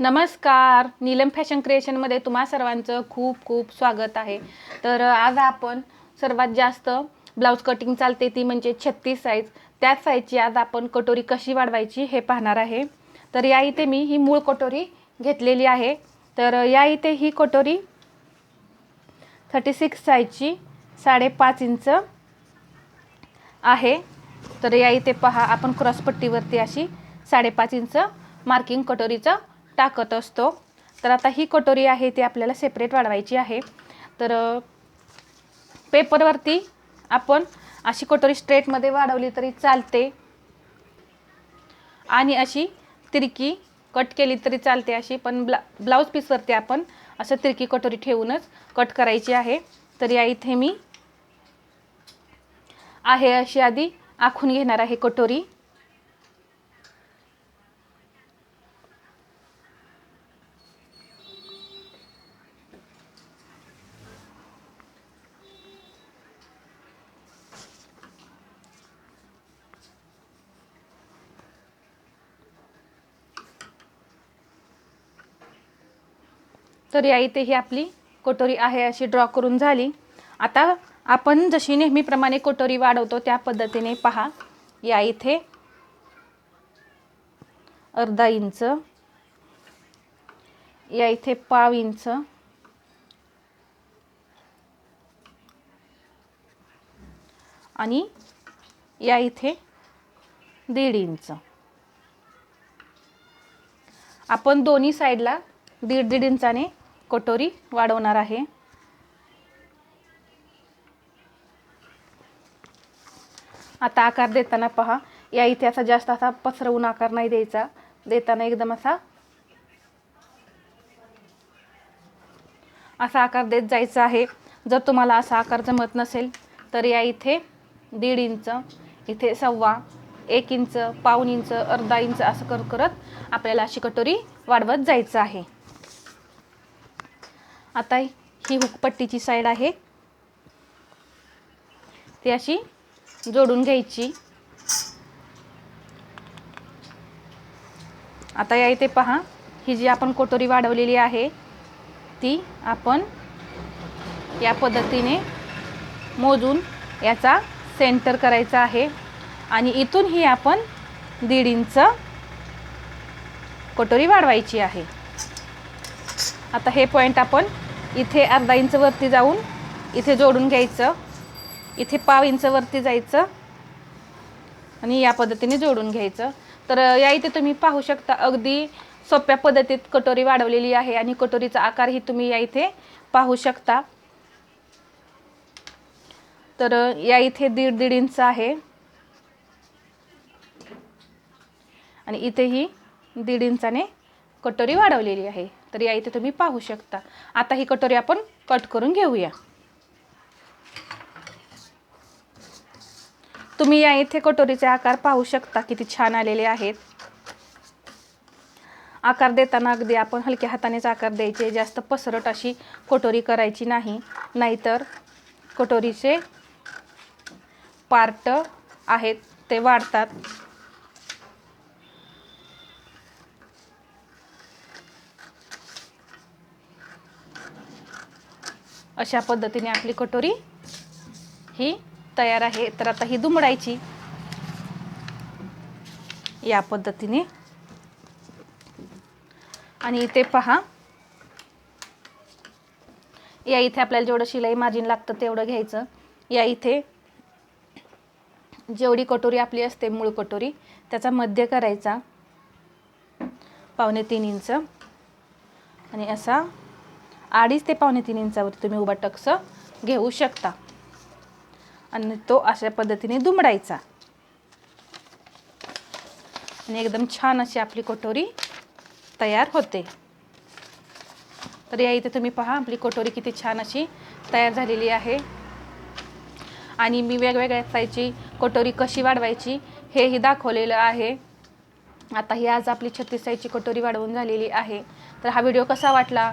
नमस्कार. नीलम फॅशन क्रिएशनमध्ये तुम्हा सर्वांचं खूप खूप स्वागत आहे. तर आज आपण सर्वात जास्त ब्लाऊज कटिंग चालते ती म्हणजे छत्तीस साईज त्याच साईजची आज आपण कटोरी कशी वाढवायची हे पाहणार आहे. तर या इथे मी ही मूळ कटोरी घेतलेली आहे. तर या इथे ही कटोरी थर्टी सिक्स साईजची साडेपाच इंच आहे. तर या इथे पहा आपण क्रॉसपट्टीवरती अशी साडेपाच इंच मार्किंग कटोरीचं टाकत असतो. तर आता ही कटोरी आहे ती आपल्याला सेपरेट वाढवायची आहे. तर पेपरवरती आपण अशी कटोरी स्ट्रेटमध्ये वाढवली तरी चालते. आणि अशी तिरकी कट केली तरी चालते अशी. पण ब्ला ब्लाऊज पीसवरती आपण असं तिरकी कटोरी ठेवूनच कट करायची आहे. तर या इथे मी आहे अशी आधी आखून घेणार आहे कटोरी. तर या इथे ही आपली कटोरी आहे अशी ड्रॉ करून झाली. आता आपण जशी नेहमीप्रमाणे कटोरी वाढवतो त्या पद्धतीने पहा. या इथे अर्धा इंच या इथे पाव इंच आणि या इथे दीड इंच. आपण दोन्ही साईडला दीड दीड इंचाने कटोरी वाढवणार आहे. आता आकार देताना पहा या इथे असा जास्त असा पसरवून आकार नाही द्यायचा. देताना एकदम असा असा आकार देत जायचा आहे. जर तुम्हाला असा आकार जमत नसेल तर या इथे दीड इंच इथे सव्वा एक इंच पाऊन इंच अर्धा इंच असं कर करत आपल्याला अशी कटोरी वाढवत जायचं आहे. आता ही हुकपट्टीची साईड आहे. ती अशी जोडून घ्यायची. आता या इथे पहा ही जी आपण कटोरी वाढवलेली आहे ती आपण या पद्धतीने मोजून याचा सेंटर करायचा आहे. आणि इथून ही आपण दीड इंच कटोरी वाढवायची आहे. आता हे पॉईंट आपण इथे अर्धा इंच वरती जाऊन इथे जोडून घ्यायचं. इथे पाव इंच वरती जायचं. आणि या पद्धतीने जोडून घ्यायचं. तर या इथे तुम्ही पाहू शकता अगदी सोप्या पद्धतीत कटोरी वाढवलेली आहे आणि कटोरीचा आकारही तुम्ही या इथे पाहू शकता. तर या इथे दीड दीड इंच आहे. आणि इथेही दीड इंचाने कटोरी वाढवलेली आहे. तर या इथे तुम्ही पाहू शकता. आता ही कटोरी आपण कट करून घेऊया. तुम्ही या इथे कटोरीचे आकार पाहू शकता किती छान आलेले आहेत. आकार देताना अगदी आपण हलक्या हातानेच आकार द्यायचे जास्त पसरट अशी कटोरी करायची नाही. नाहीतर कटोरीचे पार्ट आहेत ते वाढतात. अशा पद्धतीने आपली कटोरी ही तयार आहे. तर आता ही दुमडायची. या पद्धतीने. आणि इथे पहा. या इथे आपल्याला जेवढं शिलाई मार्जिन लागतं तेवढं घ्यायचं. या इथे जेवढी कटोरी आपली असते मूळ कटोरी त्याचा मध्य करायचा. पावणे तीन इंच. आणि असा अडीच ते पावणे तीन इंचावरती तुम्ही उभा टक्स घेऊ शकता. आणि तो अशा पद्धतीने दुमडायचा. आणि एकदम छान अशी आपली कटोरी तयार होते. तर या इथे तुम्ही पहा आपली कटोरी किती छान अशी तयार झालेली आहे. आणि मी वेगवेगळ्या साईजची कटोरी कशी वाढवायची हेही दाखवलेलं आहे. आता ही आज आपली छत्तीस साईजची कटोरी वाढवून झालेली आहे. तर हा व्हिडिओ कसा वाटला?